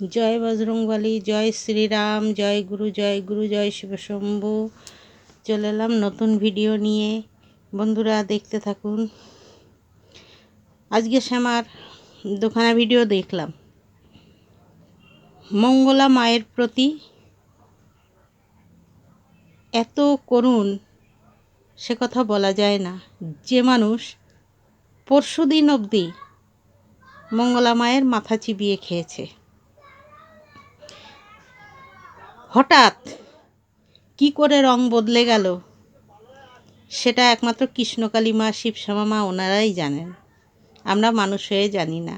জয় বজরংবলী, জয় শ্রীরাম, জয় গুরু জয় গুরু, জয় শিবশম্ভু চলে এলাম নতুন ভিডিও নিয়ে। বন্ধুরা, দেখতে থাকুন। আজকে শ্যামার দোকানে ভিডিও দেখলাম। মঙ্গলা মায়ের প্রতি এত করুণ, সে কথা বলা যায় না। যে মানুষ পরশুদিন অবধি মঙ্গলা মায়ের মাথা চিবিয়ে খেয়েছে। হঠাৎ কি করে রং বদলে গেল? সেটা একমাত্র কৃষ্ণকালী মা, শিবশ্যামা মা ওনারাই জানেন। আমরা মানুষ হয়ে জানি না।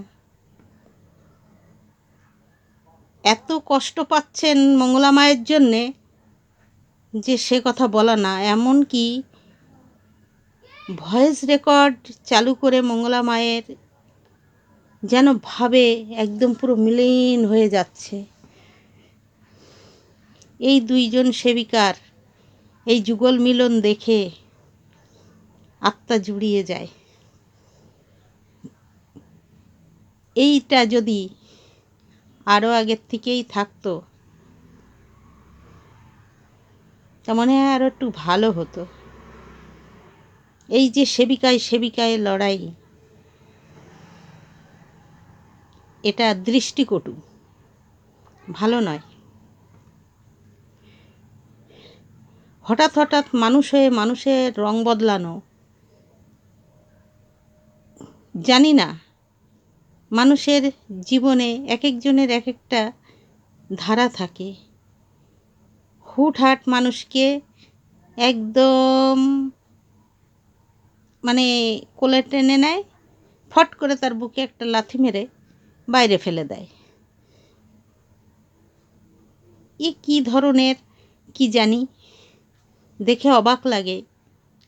এত কষ্ট পাচ্ছেন মঙ্গলা মায়ের জন্যে যে সে কথা বলা না, এমন কি ভয়েস রেকর্ড চালু করে মঙ্গলা মায়ের যেন ভাবে একদম পুরো মিলীন হয়ে যাচ্ছে। এই দুইজন সেবিকার এই যুগল মিলন দেখে আত্মা জুড়িয়ে যায়। এইটা যদি আরও আগের থেকেই থাকতো তা মনে হয় আরও একটু ভালো হতো। এই যে সেবিকায় সেবিকায় লড়াই, এটা দৃষ্টিকটু, ভালো নয়। হঠাৎ হঠাৎ মানুষ হয়ে মানুষের রং বদলানো। জানি না, মানুষের জীবনে এক একজনের এক একটা ধারা থাকে। হুটহাট মানুষকে একদম মানে কোলে টেনে নেয়, ফট করে তার বুকে একটা লাথি মেরে বাইরে ফেলে দেয়। এ কী ধরনের, কি জানি। দেখে অবাক লাগে।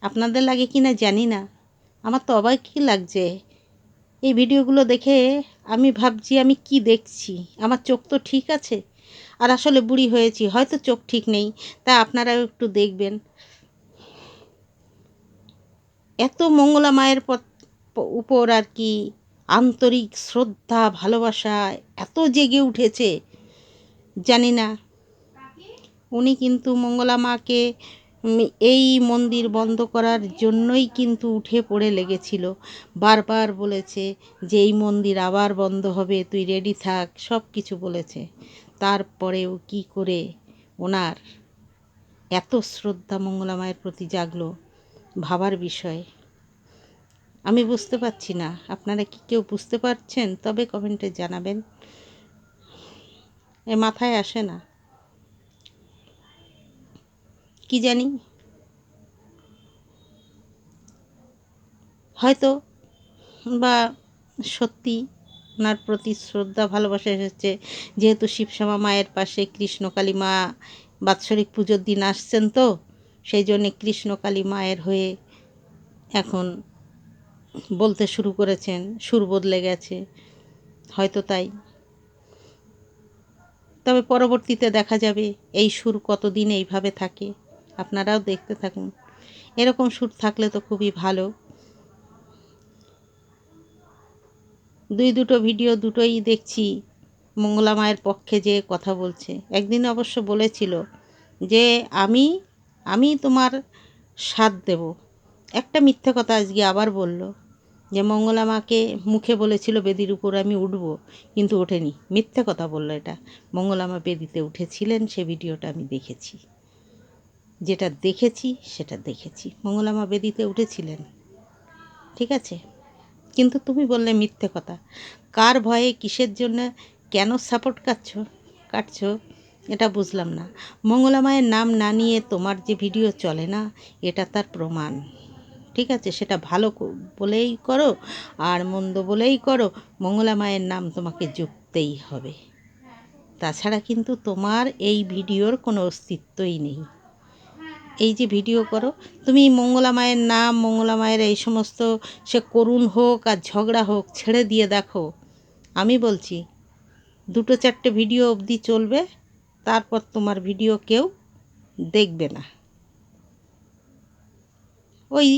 আপনাদের লাগে কি না জানি না। আমার তো অবাকই লাগছে। এই ভিডিওগুলো দেখে আমি ভাবছি, আমি কি দেখছি? আমার চোখ তো ঠিক আছে। আর আসলে বুড়ি হয়েছি, হয়তো চোখ ঠিক নেই, তা আপনারাও একটু দেখবেন। এত মঙ্গলা মায়ের উপর আর কি আন্তরিক শ্রদ্ধা, ভালোবাসা এত জেগে উঠেছে। জানি না। উনি কিন্তু মঙ্গলা মাকে এই মন্দির বন্ধ করার জন্যই কিন্তু উঠে পড়ে লেগেছিল। বারবার বলেছে যে, এই মন্দির আবার বন্ধ হবে, তুই রেডি থাক। সব কিছু বলেছে। তারপরেও কি করে ওনার এত শ্রদ্ধা মঙ্গলা মায়ের প্রতি জাগলো, ভাবার বিষয়। আমি বুঝতে পারছি না, আপনারা কি কেউ বুঝতে পারছেন? তবে কমেন্টে জানাবেন। এ মাথায় আসে না। কি জানি? হয়তো বা সত্যি ওনার প্রতি শ্রদ্ধা, ভালোবাসা এসেছে। যেহেতু শিবশ্যামা মায়ের পাশে কৃষ্ণকালী মা বাৎসরিক পুজোর দিন আসছেন তো, সেই জন্যে কৃষ্ণকালী মায়ের হয়ে এখন বলতে শুরু করেছেন, সুর বদলে গেছে। হয়তো তাই। তবে পরবর্তীতে দেখা যাবে এই সুর কতদিন এইভাবে থাকে। আপনারাও দেখতে থাকুন। এরকম সুর থাকলে তো খুবই ভালো। দুই দুটো ভিডিও দুটোই দেখছি। মঙ্গলা মায়ের পক্ষে যে কথা বলছে। একদিন অবশ্য বলেছিল যে, আমি আমি তোমার সাথ দেব। একটা মিথ্যে কথা আজকে আবার বলল যে, মঙ্গলা মাকে মুখে বলেছিল বেদির উপর আমি উঠব, কিন্তু ওঠেনি। মিথ্যে কথা বলল এটা। মঙ্গলা মা বেদিতে উঠেছিলেন, সে ভিডিওটা আমি দেখেছি। যেটা দেখেছি, সেটা দেখেছি। মঙ্গলামা বেদিতে উঠেছিলেন। ঠিক আছে? কিন্তু তুমি বললে মিথ্যে কথা। কার ভয়ে, কিসের জন্য, কেন সাপোর্ট কাটছ? কাটছ? এটা বুঝলাম না। মঙ্গলা মায়ের নাম না নিয়ে তোমার যে ভিডিও চলে না, এটা তার প্রমাণ। ঠিক আছে? সেটা ভালো বলেই করো আর মন্দ বলেই করো। মঙ্গলা মায়ের নাম তোমাকে যুক্তেই হবে। তাছাড়া কিন্তু তোমার এই ভিডিওর কোনো অস্তিত্বই নেই। এই যে ভিডিও করো, তুমি মঙ্গলা মায়ের নাম, মঙ্গলা মায়ের এই সমস্ত, সে করুণ হোক আর ঝগড়া হোক, ছেড়ে দিয়ে দেখো। আমি বলছি, দুটো চারটে ভিডিও অবধি চলবে, তারপর তোমার ভিডিও কেউ দেখবে না। ওই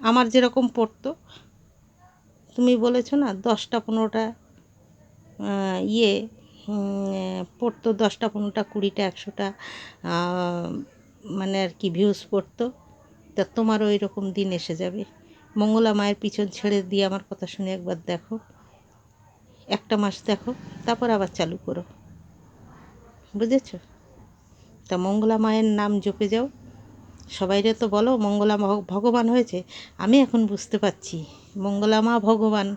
আমার যেরকম পড়তো, তুমি বলেছ না, দশটা পনেরোটা ইয়ে পড়তো দশটা পনেরোটা, কুড়িটা, একশোটা মানে আর কি ভিউজ পড়তো, তা তোমারও ওই রকম দিন এসে যাবে। মঙ্গলা মায়ের পিছন ছেড়ে দিয়ে আমার কথা শুনে একবার দেখো। একটা মাস দেখো, তারপর আবার চালু করো। বুঝেছ? তা মঙ্গলা মায়ের নাম জপে যাও। সবাইরে তো বলো, মঙ্গলা ভগবান হয়েছে। আমি এখন বুঝতে পারছি, মঙ্গলা মা ভগবান।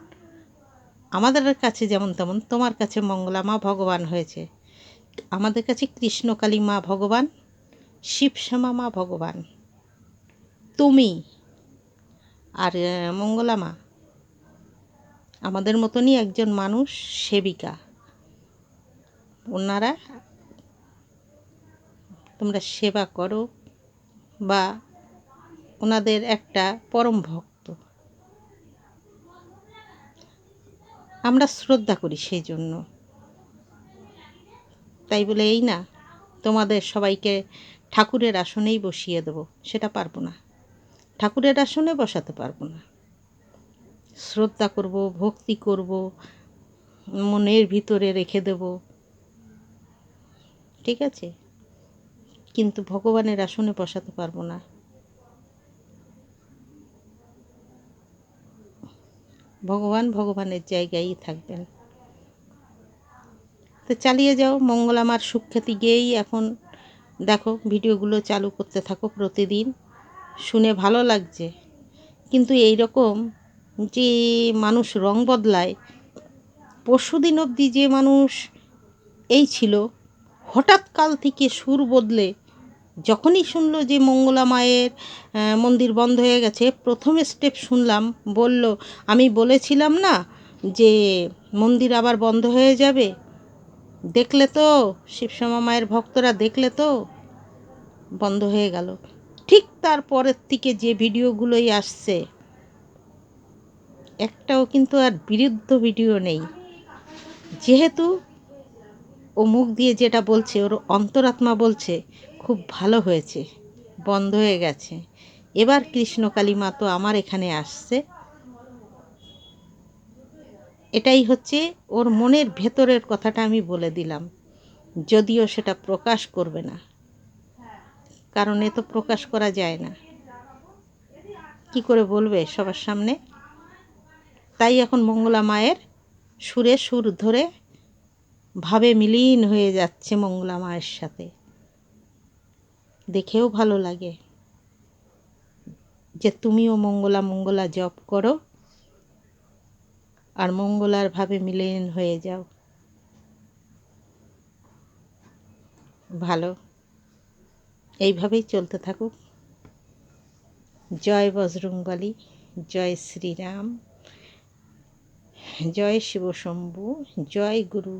আমাদের কাছে যেমন তেমন, তোমার কাছে মঙ্গলা মা ভগবান হয়েছে। আমাদের কাছে কৃষ্ণকালী মা ভগবান। শিবশ্যামা মা ভগবান। তুমি আর মঙ্গলা মা আমাদের মতনই একজন মানুষ সেবিকা। ওনারা তোমরা সেবা করো বা ওনাদের একটা পরম ভক্ত। আমরা শ্রদ্ধা করি সেই জন্য। তাই বলে এই না, তোমাদের সবাইকে ঠাকুরের আসনেই বসিয়ে দেবো, সেটা পারব না। ঠাকুরের আসনে বসাতে পারব না। শ্রদ্ধা করব, ভক্তি করব, মনের ভিতরে রেখে দেব। ঠিক আছে? কিন্তু ভগবানের আসনে বসাতে পারব না। ভগবান ভগবানের জায়গায়ই থাকবেন। তো চালিয়ে যাও, মঙ্গলামার সুখ্যাতি গিয়েই এখন দেখো, ভিডিওগুলো চালু করতে থাকো প্রতিদিন। শুনে ভালো লাগছে। কিন্তু এই রকম যে মানুষ রং বদলায় পরশুদিন অবধি যে মানুষ এই ছিল, হঠাৎ কাল থেকে সুর বদলে যখনই শুনলো যে মঙ্গলা মায়ের মন্দির বন্ধ হয়ে গেছে, প্রথম স্টেপ শুনলাম, বলল, আমি বলেছিলাম না যে মন্দির আবার বন্ধ হয়ে যাবে? দেখলে তো, শিবশ্যামা মায়ের ভক্তরা দেখলে তো বন্ধ হয়ে গেল। ঠিক তারপরের থেকে যে ভিডিওগুলোই আসছে, একটাও কিন্তু আর বিরুদ্ধ ভিডিও নেই। যেহেতু ও মুখ দিয়ে যেটা বলছে, ওর অন্তরাত্মা বলছে, খুব ভালো হয়েছে, বন্ধ হয়ে গেছে। এবার কৃষ্ণকালী মা তো আমার এখানে আসছে। এটাই হচ্ছে ওর মনের ভেতরের কথাটা আমি বলে দিলাম। যদিও সেটা প্রকাশ করবে না। কারণ এ তো প্রকাশ করা যায় না। কি করে বলবে সবার সামনে? তাই এখন মঙ্গলা মায়ের সুরে সুর ধরে ভাবে মিলীন হয়ে যাচ্ছে মঙ্গলা মায়ের সাথে। দেখেও ভালো লাগে যে তুমিও মঙ্গলা মঙ্গলা জপ করো। আর মঙ্গলার ভাবে মিলীন হয়ে যাও। ভালো। এইভাবেই চলতে থাকুক। জয় বজরংবলী, জয় শ্রীরাম, জয় শিবশম্ভু জয় গুরু।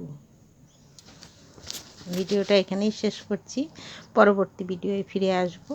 ভিডিওটা এখানেই শেষ করছি। পরবর্তী ভিডিওয়ে ফিরে আসব।